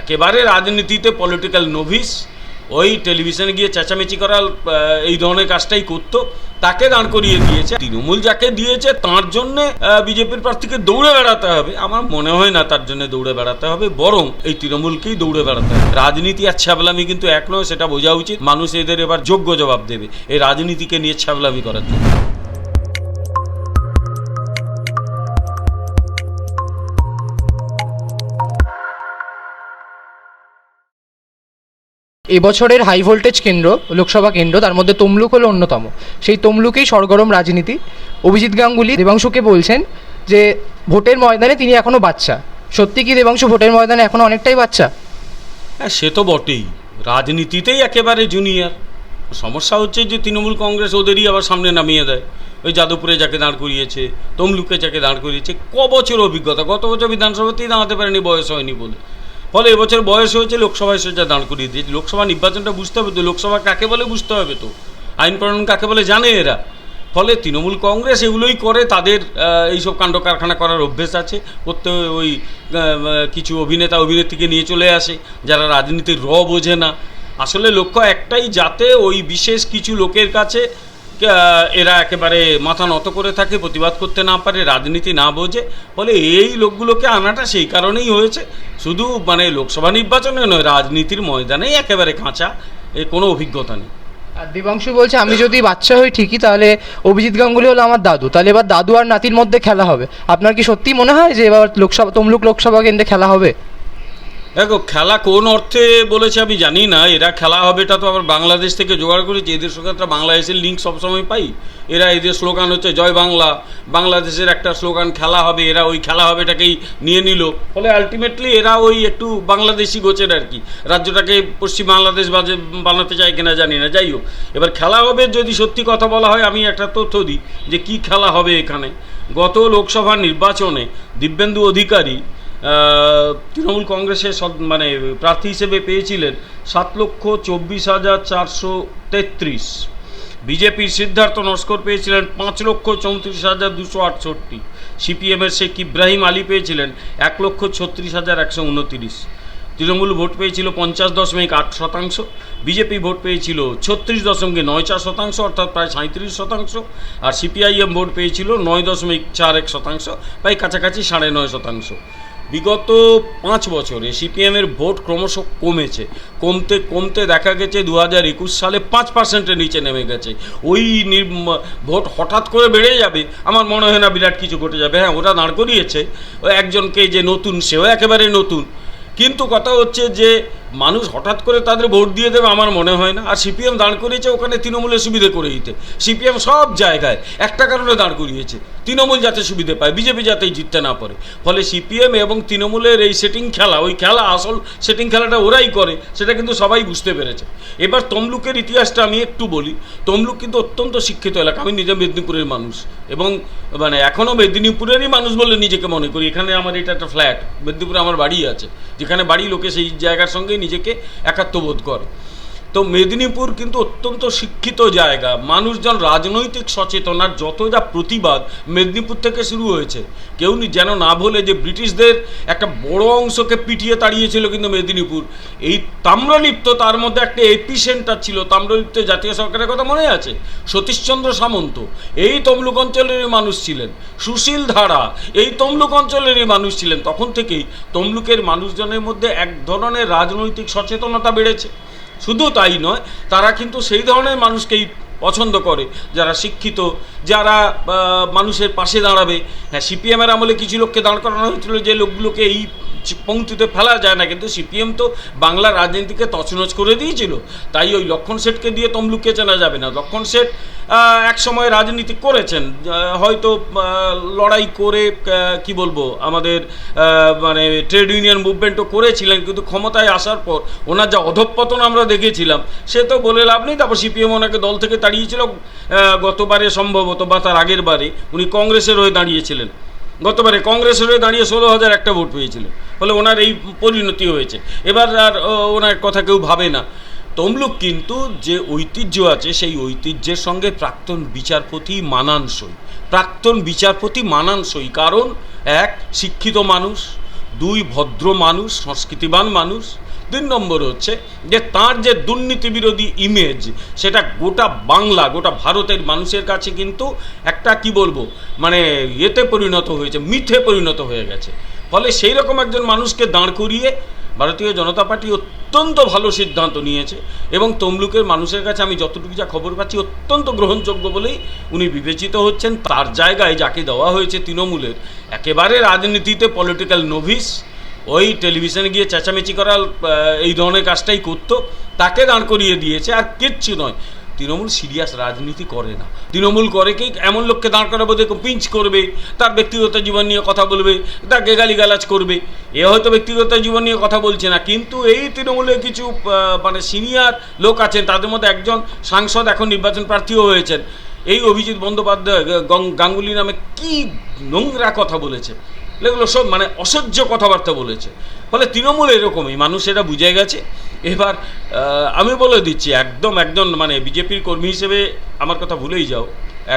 একেবারে রাজনীতিতে political novice ওই টেলিভিশনে গিয়ে চেঁচামেচি করার এই ধরনের কাজটাই করতো, তাকে দাঁড় করিয়ে দিয়েছে। তৃণমূল যাকে দিয়েছে, তার জন্য বিজেপির প্রার্থীকে দৌড়ে বেড়াতে হবে। আমার মনে হয় না তার জন্য দৌড়ে বেড়াতে হবে, বরং এই তৃণমূলকেই দৌড়ে বেড়াতে হবে। রাজনীতি আর ছ্যাবলামি কিন্তু এক নয়, সেটা বোঝা উচিত। মানুষ এদের এবার যোগ্য জবাব দেবে। এই রাজনীতিকে নিয়ে ছ্যাবলামি করার জন্য। এবছরের হাই ভোল্টেজ কেন্দ্র, লোকসভা কেন্দ্র, তার মধ্যে তমলুক হলো অন্যতম। সেই তমলুকেই সরগরম রাজনীতি। অভিজিৎ গাঙ্গুলি দেবাংশুকে বলছেন যে, ভোটের ময়দানে তিনি এখনও বাচ্চা। সত্যি কি দেবাংশু ভোটের ময়দানে এখনও অনেকটাই বাচ্চা? হ্যাঁ সে তো বটেই। রাজনীতিতেই একেবারে জুনিয়র সমস্যা হচ্ছে যে, তৃণমূল কংগ্রেস ওদেরই আবার সামনে নামিয়ে দেয়। ওই যাদবপুরে যাকে দাঁড় করিয়েছে, তমলুকে যাকে দাঁড় করিয়েছে, ক বছর অভিজ্ঞতা? গত বছর বিধানসভাতেই দাঁড়াতে পারেনি, বয়স হয়নি বলে। ফলে এবছর বয়স হয়েছে লোকসভায় সে যা দাঁড় করিয়ে দিয়েছে। লোকসভা নির্বাচনটা বুঝতে হবে তো, লোকসভা কাকে বলে বুঝতে হবে তো? আইন প্রণয়ন কাকে বলে জানে এরা? ফলে তৃণমূল কংগ্রেস এগুলোই করে, তাদের এইসব কাণ্ড কারখানা করার অভ্যেস আছে। করতে ওই কিছু অভিনেতা, অভিনেত্রীকে নিয়ে চলে আসে, যারা রাজনীতির র বোঝে না। আসলে লক্ষ্য একটাই, যাতে ওই বিশেষ কিছু লোকের কাছে এরা একেবারে মাথা নত করে থাকে, প্রতিবাদ করতে না পারে, রাজনীতি না বোঝে। ফলে এই লোকগুলোকে আনাটা সেই কারণেই হয়েছে। শুধু মানে লোকসভা নির্বাচনে নয়, রাজনীতির ময়দানেই একেবারে কাঁচা, এ কোনো অভিজ্ঞতা নেই। আর দেবাংশু বলছে, আমি যদি বাচ্চা হই ঠিকই, তাহলে অভিজিৎ গাঙ্গুলি হলো আমার দাদু। তাহলে এবার দাদু আর নাতির মধ্যে খেলা হবে। আপনার কি সত্যি মনে হয় যে এবার লোকসভা, তমলুক লোকসভা কেন্দ্রে খেলা হবে? দেখো, খেলা কোন অর্থে বলেছে আমি জানি না। এরা খেলা হবেটা তো আবার বাংলাদেশ থেকে জোগাড় করেছে এদের সঙ্গে একটা বাংলাদেশের লিঙ্ক সবসময় পাই। এরা এদের স্লোগান হচ্ছে, জয় বাংলা। বাংলাদেশের একটা স্লোগান, খেলা হবে। এরা ওই খেলা হবেটাকেই নিয়ে নিল। ফলে আলটিমেটলি এরা ওই একটু বাংলাদেশি গোছের আর কি। রাজ্যটাকে পশ্চিম বাংলাদেশ বাজে, বানাতে চায় কিনা জানি না। যাই হোক, এবার খেলা হবে, যদি সত্যি কথা বলা হয়, আমি একটা তথ্য দিই যে কি খেলা হবে এখানে। গত লোকসভা নির্বাচনে দিব্যেন্দু অধিকারী তৃণমূল কংগ্রেসের মানে প্রার্থী হিসেবে পেয়েছিলেন সাত লক্ষ চব্বিশ হাজার চারশো তেত্রিশ। বিজেপির সিদ্ধার্থ নস্কর পেয়েছিলেন পাঁচ লক্ষ চৌত্রিশ হাজার দুশো আটষট্টি। সিপিএমের শেখ ইব্রাহিম আলী পেয়েছিলেন এক লক্ষ ছত্রিশ হাজার একশো উনতিরিশ। তৃণমূল ভোট পেয়েছিল পঞ্চাশ দশমিক আট শতাংশ। বিজেপি ভোট পেয়েছিল ছত্রিশ দশমিক নয় চার শতাংশ, অর্থাৎ প্রায় সাঁত্রিশ শতাংশ। আর সিপিআইএম ভোট পেয়েছিল নয় দশমিক চার এক শতাংশ, প্রায় কাছাকাছি সাড়ে নয় শতাংশ। বিগত পাঁচ বছরে সিপিএমের ভোট ক্রমশ কমেছে। কমতে কমতে দেখা গেছে দু হাজার একুশ সালে পাঁচ পার্সেন্টের নিচে নেমে গেছে। ওই ভোট হঠাৎ করে বেড়ে যাবে, আমার মনে হয় না বিরাট কিছু ঘটে যাবে। হ্যাঁ ওরা দাঁড় করিয়েছে। একজনকে যে নতুন, সেও একেবারে নতুন। কিন্তু কথা হচ্ছে যে মানুষ হঠাৎ করে তাদের ভোট দিয়ে দেবে আমার মনে হয় না। আর সিপিএম দাঁড় করিয়েছে ওখানে তৃণমূলের সুবিধে করে দিতে। সিপিএম সব জায়গায় একটা কারণে দাঁড় করিয়েছে। তৃণমূল যাতে সুবিধে পায়, বিজেপি যাতে জিততে না পারে। ফলে সিপিএম এবং তৃণমূলের এই সেটিং খেলা, ওই খেলা আসল সেটিং খেলাটা ওরাই করে, সেটা কিন্তু সবাই বুঝতে পেরেছে। এবার তমলুকের ইতিহাসটা আমি একটু বলি। তমলুক কিন্তু অত্যন্ত শিক্ষিত এলাকা, আমি নিজে মেদিনীপুরের মানুষ। এবং মানে এখনও মেদিনীপুরেরই মানুষ বলে নিজেকে মনে করি। এখানে আমার এটা একটা ফ্ল্যাট মেদিনীপুরে আমার বাড়ি আছে। যেখানে বাড়ি লোকে সেই জায়গার সঙ্গে নিজেকে একাত্মবোধ করে। তো মেদিনীপুর কিন্তু অত্যন্ত শিক্ষিত জায়গা। মানুষজন রাজনৈতিক সচেতন আর যত যা প্রতিবাদ মেদিনীপুর থেকে শুরু হয়েছে। কেউ যেন না বলে যে ব্রিটিশদের একটা বড় অংশকে পিটিয়ে তাড়িয়েছিল কিন্তু মেদিনীপুর। এই তাম্রলিপ্ত তার মধ্যে একটা এপি সেন্টার ছিল। তাম্রলিপ্ত জাতীয় সরকারের কথা মনে আছে? সতীশচন্দ্র সামন্ত। এই তমলুক অঞ্চলেরই মানুষ ছিলেন। সুশীল ধারা। এই তমলুক অঞ্চলেরই মানুষ ছিলেন। তখন থেকেই তমলুকের মানুষজনের মধ্যে এক ধরনের রাজনৈতিক সচেতনতা বেড়েছে। শুধু তাই নয় তারা কিন্তু সেই ধরনের মানুষকেই পছন্দ করে, যারা শিক্ষিত, যারা মানুষের পাশে দাঁড়াবে। হ্যাঁ সিপিএমের আমলে কিছু লোককে দাঁড় করানো হয়েছিল যে লোকগুলোকে এই পংক্তিতে ফেলা যায় না, কিন্তু সিপিএম তো বাংলা রাজনীতিকে তছনছ করে দিয়েছিল। তাই ওই লক্ষণ শেঠকে দিয়ে তমলুককে চেনা যাবে না। লক্ষণ শেঠ এক সময় রাজনীতি করেছেন হয়তো লড়াই করে কি বলব, আমাদের মানে ট্রেড ইউনিয়ন মুভমেন্টও করেছিলেন, কিন্তু ক্ষমতায় আসার পর ওনার যা অধঃপতন আমরা দেখেছিলাম, সে তো বলে লাভ নেই, তারপর সিপিএম ওনাকে দল থেকে তাড়িয়েছিল আহ, গতবারে সম্ভবত বা তার আগের বারে উনি কংগ্রেসের হয়ে দাঁড়িয়েছিলেন। গতবারে কংগ্রেসের হয়ে দাঁড়িয়ে ষোলো হাজার একটা ভোট পেয়েছিলেন। ফলে ওনার এই পরিণতি হয়েছে। এবার আর ওনার কথা কেউ ভাবে না। তমলুক কিন্তু যে ঐতিহ্য আছে সেই ঐতিহ্যের সঙ্গে প্রাক্তন বিচারপতি মানানসই। প্রাক্তন বিচারপতি মানানসই কারণ এক শিক্ষিত মানুষ দুই ভদ্র মানুষ সংস্কৃতিবান মানুষ তিন নম্বর হচ্ছে যে তার যে দুর্নীতি বিরোধী ইমেজ সেটা গোটা বাংলা, গোটা ভারতের মানুষের কাছে কিন্তু একটা কি বলব মানে ইয়েতে পরিণত হয়েছে মিথে পরিণত হয়ে গেছে। ফলে সেই রকম একজন মানুষকে দাঁড় করিয়ে ভারতীয় জনতা পার্টি অত্যন্ত ভালো সিদ্ধান্ত নিয়েছে এবং তমলুকের মানুষের কাছে আমি যতটুকু যা খবর পাচ্ছি অত্যন্ত গ্রহণযোগ্য বলেই উনি বিবেচিত হচ্ছেন। তার জায়গায় যাকে দেওয়া হয়েছে তৃণমূলের, একেবারে রাজনীতিতে পলিটিক্যাল নোভিস ওই টেলিভিশনে গিয়ে চেঁচামেচি করার এই ধরনের কাজটাই করতো, তাকে দাঁড় করিয়ে দিয়েছে, আর কিচ্ছু নয়। তৃণমূল সিরিয়াস রাজনীতি করে না। তৃণমূল করে কি এমন লোককে দাঁড় করাবো দেখো পিঞ্চ করবে, তার ব্যক্তিগত জীবন নিয়ে কথা বলবে, তাকে গালিগালাজ করবে। এ হয়তো ব্যক্তিগত জীবন নিয়ে কথা বলছে না, কিন্তু এই তৃণমূলে কিছু মানে সিনিয়র লোক আছেন, তাদের মধ্যে একজন সাংসদ এখন নির্বাচন প্রার্থীও হয়েছেন। এই অভিজিৎ বন্দ্যোপাধ্যায় গাঙ্গুলি নামে কি নোংরা কথা বলেছে। এগুলো সব মানে অসহ্য কথাবার্তা বলেছে। ফলে তৃণমূল এরকমই, মানুষ এটা বুঝে গেছে। এবার আমি বলে দিচ্ছি, একদম একজন মানে বিজেপির কর্মী হিসেবে আমার কথা ভুলেই যাও,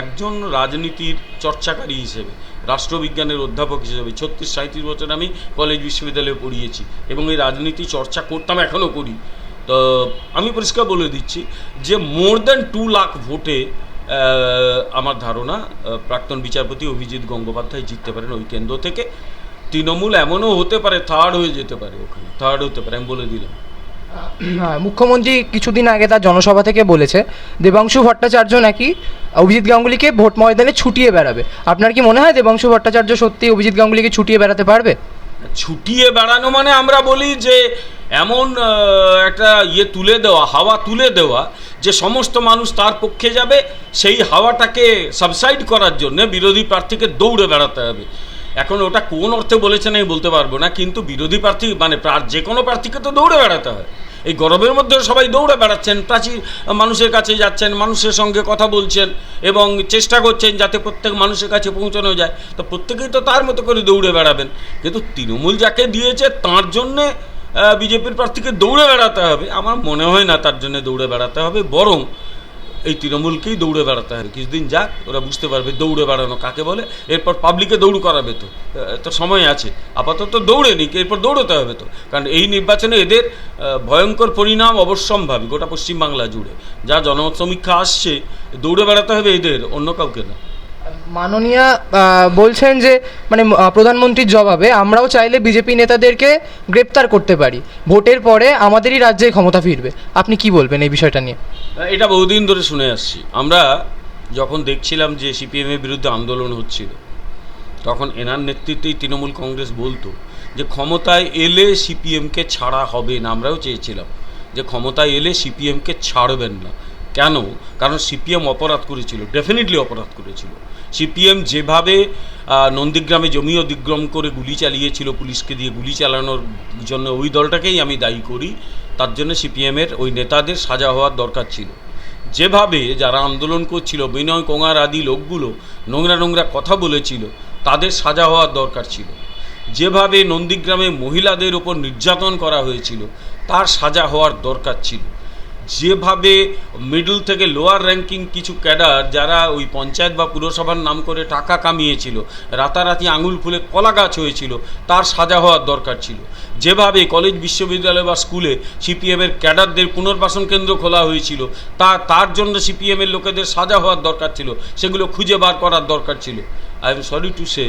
একজন রাজনীতির চর্চাকারী হিসেবে, রাষ্ট্রবিজ্ঞানের অধ্যাপক হিসেবে, ছত্রিশ সাঁত্রিশ বছর আমি কলেজ বিশ্ববিদ্যালয়ে পড়িয়েছি এবং এই রাজনীতি চর্চা করতাম, এখনও করি। তো, আমি পরিষ্কার বলে দিচ্ছি যে মোর দ্যান টু লাখ ভোটে আমার ধারণা প্রাক্তন বিচারপতি অভিজিৎ গঙ্গোপাধ্যায় জিততে পারেন ওই কেন্দ্র থেকে। তৃণমূল এমনও হতে পারে থার্ড হয়ে যেতে পারে ওখানে। থার্ড হতে পারে আমি বলে দিলাম। হ্যাঁ, মুখ্যমন্ত্রী কিছুদিন আগে তার জনসভা থেকে বলেছে দেবাংশু ভট্টাচার্য নাকি অভিজিৎ গাঙ্গুলিকে ভোট ময়দানে ছুটিয়ে বেড়াবে? আপনার কি মনে হয় দেবাংশু ভট্টাচার্য সত্যি অভিজিৎ গাঙ্গুলিকে ছুটিয়ে বেড়াতে পারবে? ছুটিয়ে বেড়ানো মানে আমরা বলি যে এমন একটা ইয়ে তুলে দেওয়া, হাওয়া তুলে দেওয়া, যে সমস্ত মানুষ তার পক্ষে যাবে, সেই হাওয়াটাকে সাবসাইড করার জন্য বিরোধী প্রার্থীকে দৌড়ে বেড়াতে হবে। এখন ওটা কোন অর্থে বলেছেন আমি বলতে পারব না, কিন্তু বিরোধী প্রার্থী মানে যে কোনো প্রার্থীকে তো দৌড়ে বেড়াতে হয়। এই গরমের মধ্যে সবাই দৌড়ে বেড়াচ্ছেন প্রাচীর মানুষের কাছে যাচ্ছেন, মানুষের সঙ্গে কথা বলছেন এবং চেষ্টা করছেন যাতে প্রত্যেক মানুষের কাছে পৌঁছানো যায়। তো প্রত্যেকেই তো তার মতো করে দৌড়ে বেড়াবেন। কিন্তু তৃণমূল যাকে দিয়েছে তার জন্যে বিজেপির প্রার্থীকে দৌড়ে বেড়াতে হবে। আমার মনে হয় না তার জন্য দৌড়ে বেড়াতে হবে। বরং এই তৃণমূলকেই দৌড়ে বেড়াতে হবে কিছুদিন যাক, ওরা বুঝতে পারবে দৌড়ে বেড়ানো কাকে বলে। এরপর পাবলিকে দৌড় করাবে তো। তো সময় আছে। আপাতত দৌড়ে নিক এরপর দৌড়তে হবে তো। কারণ এই নির্বাচনে এদের ভয়ঙ্কর পরিণাম অবশ্যম্ভাবী গোটা পশ্চিমবাংলা জুড়ে। যা জনমত সমীক্ষা আসছে, দৌড়ে বেড়াতে হবে এদের, অন্য কাউকে না। মাননীয়া বলছেন যে মানে প্রধানমন্ত্রীর জবাবে আমরাও চাইলে বিজেপি নেতাদেরকে গ্রেপ্তার করতে পারি। ভোটের পরে আমাদেরই রাজ্যে ক্ষমতা ফিরবে। আপনি কি বলবেন এই বিষয়টা নিয়ে? এটা বহুদিন ধরে শুনে আসছি। আমরা যখন দেখছিলাম যে সিপিএমের বিরুদ্ধে আন্দোলন হচ্ছিল, তখন এনার নেতৃত্বেই তৃণমূল কংগ্রেস বলতো যে, ক্ষমতায় এলে সিপিএমকে ছাড়া হবে না। আমরাও চেয়েছিলাম যে, ক্ষমতায় এলে সিপিএমকে ছাড়বেন না। কেন? কারণ সিপিএম অপরাধ করেছিল ডেফিনেটলি অপরাধ করেছিল। সিপিএম যেভাবে নন্দীগ্রামে জমি অধিগ্রম করে গুলি চালিয়েছিল পুলিশকে দিয়ে, গুলি চালানোর জন্য ওই দলটাকেই আমি দায়ী করি, তার জন্য সিপিএমের ওই নেতাদের সাজা হওয়ার দরকার ছিল। যেভাবে যারা আন্দোলন করছিল, বিনয় কোঙার আদি লোকগুলো নোংরা নোংরা কথা বলেছিল, তাদের সাজা হওয়ার দরকার ছিল। যেভাবে নন্দীগ্রামে মহিলাদের ওপর নির্যাতন করা হয়েছিল, তার সাজা হওয়ার দরকার ছিল। যেভাবে মিডল থেকে লোয়ার র্যাঙ্কিং কিছু ক্যাডার যারা ওই পঞ্চায়েত বা পুরসভার নাম করে টাকা কামিয়েছিল, রাতারাতি আঙুল ফুলে কলা গাছ হয়েছিল, তার সাজা হওয়ার দরকার ছিল। যেভাবে কলেজ বিশ্ববিদ্যালয় বা স্কুলে সিপিএমের ক্যাডারদের পুনর্বাসন কেন্দ্র খোলা হয়েছিল, তা, তার জন্য সিপিএমের লোকেদের সাজা হওয়ার দরকার ছিল, সেগুলো খুঁজে বার করার দরকার ছিল। I am sorry to say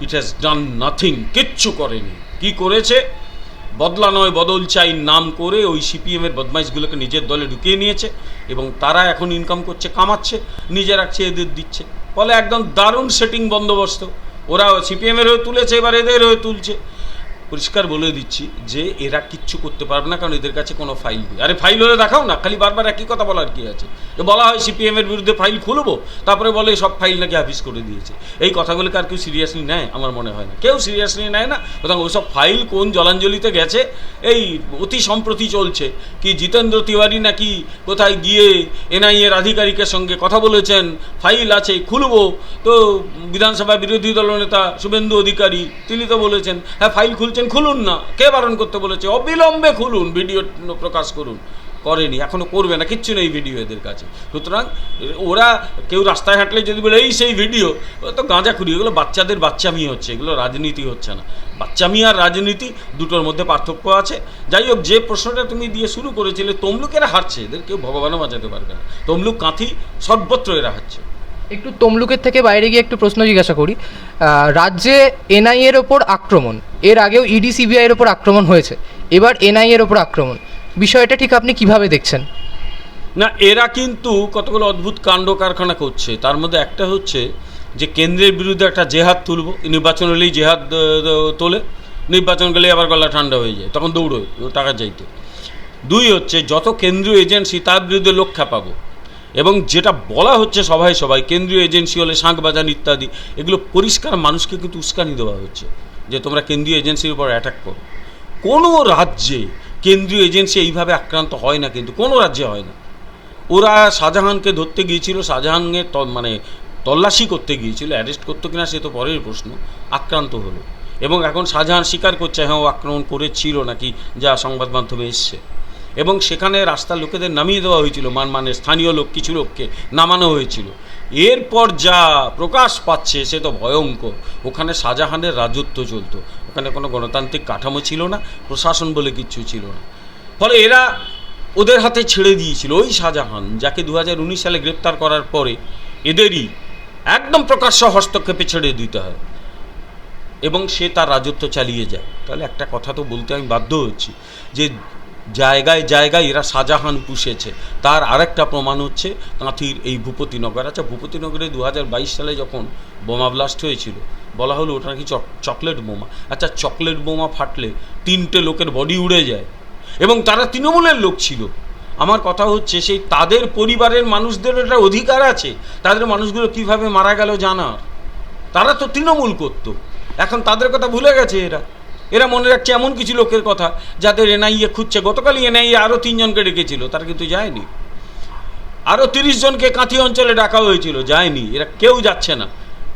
it has done nothing কিচ্ছু করেনি। কি করেছে? বদলা নয়, বদল চাই নাম করে ওই সিপিএমের বদমাইশগুলোকে নিজের দলে ঢুকিয়ে নিয়েছে এবং তারা এখন ইনকাম করছে, কামাচ্ছে, নিজে রাখছে, এদের দিচ্ছে। ফলে একদম দারুণ সেটিং বন্দোবস্ত। ওরা সিপিএমের হয়ে তুলেছে, এবার এদের হয়ে তুলছে। পরিষ্কার বলে দিচ্ছি যে এরা কিচ্ছু করতে পারবে না, কারণ এদের কাছে কোনো ফাইল নেই। আরে ফাইল হলে দেখাও না, খালি বারবার একই কথা বলার কি আছে? বলা হয় সিপিএম এর বিরুদ্ধে ফাইল খুলবো, তারপরে বলে সব ফাইল নাকি হাফিস করে দিয়েছে। এই কথাগুলোকে আর কেউ সিরিয়াসলি নেয়, আমার মনে হয় না। কেউ সিরিয়াসলি নেয় না সুতরাং ওইসব ফাইল কোন জলাঞ্জলিতে গেছে, এই অতি সম্প্রতি চলছে। কি জিতেন্দ্র তিওয়ারি নাকি কোথায় গিয়ে এনআইএর আধিকারিকের সঙ্গে কথা বলেছেন ফাইল আছে, খুলবো। তো বিধানসভা বিরোধী দলনেতা শুভেন্দু অধিকারী, তিনি তো বলেছেন হ্যাঁ ফাইল খুলছেন খুলুন না। কে বারণ করতে বলেছে? অবিলম্বে খুলুন, ভিডিও প্রকাশ করুন। করেনি, এখনও করবে না, কিচ্ছু নেই ভিডিও এদের কাছে। সুতরাং, ওরা কেউ রাস্তায় হাঁটলে যদি বলে, এই সেই ভিডিও, তো গাঁজা খুঁড়ি এগুলো বাচ্চাদের বাচ্চা বাচ্চামি হচ্ছে, এগুলো রাজনীতি হচ্ছে না। বাচ্চা বাচ্চামি আর রাজনীতি দুটোর মধ্যে পার্থক্য আছে। যাই হোক, যে প্রশ্নটা তুমি দিয়ে শুরু করেছিলে, তমলুকেরা হারছে, এদের কেউ ভগবানও বাঁচাতে পারবে না। তমলুক কাঁথি সর্বত্র এরা হারছে। একটু তমলুকের থেকে বাইরে গিয়ে একটু প্রশ্ন জিজ্ঞাসা করি। রাজ্যে এনআই এর ওপর আক্রমণ, এর আগেও ইডি, সিবিআই এর ওপর আক্রমণ হয়েছে, এবার এনআই এর ওপর আক্রমণ, বিষয়টা ঠিক আপনি কীভাবে দেখছেন? না, এরা কিন্তু কতগুলো অদ্ভুত কাণ্ড কারখানা করছে, তার মধ্যে একটা হচ্ছে যে কেন্দ্রের বিরুদ্ধে একটা জেহাদ তুলব, নির্বাচন হলেই জেহাদ তোলে, নির্বাচন গেলে আবার গলা ঠান্ডা হয়ে যায়, তখন দৌড়োয়, টাকা চাইতে। দুই হচ্ছে, যত কেন্দ্রীয় এজেন্সি তার বিরুদ্ধে লোক পাবো এবং যেটা বলা হচ্ছে সবাই সবাই কেন্দ্রীয় এজেন্সি হলে শাঁখ বাজান ইত্যাদি, এগুলো পরিষ্কার মানুষকে কিন্তু উস্কানি দেওয়া হচ্ছে যে তোমরা কেন্দ্রীয় এজেন্সির উপর অ্যাটাক করো। কোনো রাজ্যে কেন্দ্রীয় এজেন্সি এইভাবে আক্রান্ত হয় না কিন্তু, কোনো রাজ্যে হয় না। ওরা শাহজাহানকে ধরতে গিয়েছিল, শাহজাহানকে মানে তল্লাশি করতে গিয়েছিল অ্যারেস্ট করতো কিনা সে তো পরের প্রশ্ন, আক্রান্ত হলো। এবং এখন শাহজাহান স্বীকার করছে হ্যাঁ ও আক্রমণ করেছিল নাকি, যা সংবাদ মাধ্যমে এসছে। এবং সেখানে রাস্তার লোকেদের নামিয়ে দেওয়া হয়েছিল মান মানে স্থানীয় লোক, কিছু লোককে নামানো হয়েছিল। এরপর যা প্রকাশ পাচ্ছে সে তো ভয়ঙ্কর। ওখানে শাহজাহানের রাজত্ব চলতো। ওখানে কোনো গণতান্ত্রিক কাঠামো ছিল না, প্রশাসন বলে কিচ্ছু ছিল না। ফলে এরা ওদের হাতে ছেড়ে দিয়েছিল ওই শাহজাহান, যাকে দু হাজার উনিশ সালে গ্রেপ্তার করার পরে এদেরই একদম প্রকাশ্য হস্তক্ষেপে ছেড়ে দিতে হয় এবং সে তার রাজত্ব চালিয়ে যায়। তাহলে একটা কথা তো বলতে আমি বাধ্য হচ্ছি যে জায়গায় জায়গায় এরা শাহজাহান পুষেছে। তার আরেকটা প্রমাণ হচ্ছে কাঁথির এই ভূপতিনগর আচ্ছা ভূপতিনগরে দু হাজার বাইশ সালে যখন বোমা ব্লাস্ট হয়েছিল, বলা হলো ওটা নাকি চকলেট বোমা। আচ্ছা চকলেট বোমা ফাটলে তিনটে লোকের বডি উড়ে যায় এবং তারা তৃণমূলের লোক ছিল। আমার কথা হচ্ছে সেই তাদের পরিবারের মানুষদের একটা অধিকার আছে। তাদের মানুষগুলো কীভাবে মারা গেল জানার? তারা তো তৃণমূল করতো। এখন তাদের কথা ভুলে গেছে এরা। এরা মনে রাখছে এমন কিছু লোকের কথা যাদের এনআইএ খুঁজছে। গতকালই এনআইএ আরও তিনজনকে ডেকেছিল তারা কিন্তু যায়নি। আরও তিরিশ জনকে কাঁথি অঞ্চলে ডাকা হয়েছিল যায়নি। এরা কেউ যাচ্ছে না।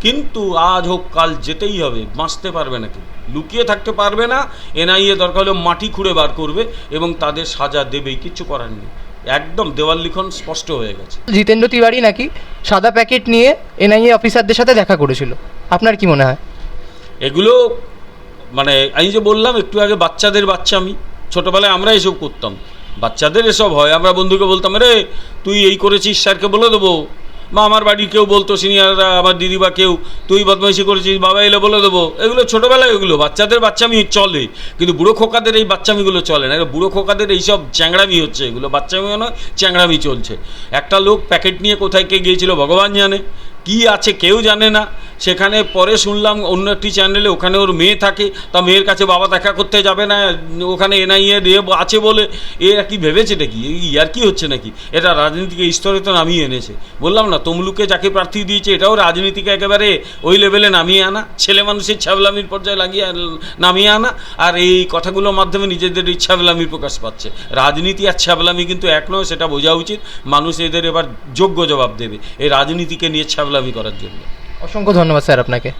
কিন্তু আজ হোক কাল যেতেই হবে বাঁচতে পারবে না কেউ। লুকিয়ে থাকতে পারবে না এনআইএ দরকার হলে মাটি খুঁড়ে বার করবে এবং তাদের সাজা দেবেই কিচ্ছু করার নেই। একদম দেওয়াল লিখন স্পষ্ট হয়ে গেছে। জিতেন্দ্র তিওয়ারি নাকি সাদা প্যাকেট নিয়ে এনআইএ অফিসারদের সাথে দেখা করেছিল? আপনার কি মনে হয়? এগুলো মানে আমি যে বললাম, একটু আগে বাচ্চাদের বাচ্চা আমি, ছোটোবেলায় আমরা এসব করতাম। বাচ্চাদের এসব হয়, আমরা বন্ধুকে বলতাম রে তুই এই করেছিস, স্যারকে বলে দেবো। বা আমার বাড়ির কেউ বলতো, সিনিয়ররা, আমার দিদি বা কেউ, তুই বদমাইশি করেছিস, বাবা এলে বলে দেবো। এগুলো ছোটোবেলায় এগুলো, বাচ্চাদের বাচ্চামি চলে, কিন্তু বুড়ো খোকাদের এই বাচ্চামিগুলো চলে না। বুড়ো খোকাদের এইসব চ্যাংড়ামি হচ্ছে এগুলো, বাচ্চামিও নয়, চ্যাংড়ামি চলছে। একটা লোক প্যাকেট নিয়ে কোথায় কে গিয়েছিল, ভগবান জানে। কি আছে কেউ জানে না। সেখানে পরে শুনলাম অন্য একটি চ্যানেলে ওখানে ওর মেয়ে থাকে, তা মেয়ের কাছে বাবা দেখা করতে যাবে না, ওখানে এনআইএ আছে বলে এরা কি ভেবেছে নাকি? আর কি হচ্ছে নাকি? এটা রাজনীতিকে স্তরে তো নামিয়ে এনেছে। বললাম, না, তমলুকে যাকে প্রার্থী দিয়েছে, এটাও রাজনীতিকে একেবারে ওই লেভেলে নামিয়ে আনা। ছেলে মানুষের ছ্যাবলামির পর্যায়ে লাগিয়ে নামিয়ে আনা। আর এই কথাগুলোর মাধ্যমে নিজেদের এই প্রকাশ পাচ্ছে। রাজনীতি আর ছ্যাবলামি কিন্তু এক নয়, সেটা বোঝা উচিত। মানুষ এদের এবার যোগ্য জবাব দেবে এই রাজনীতিকে নিয়ে ছ্যাবলামি করার জন্য। অসংখ্য ধন্যবাদ স্যার আপনাকে।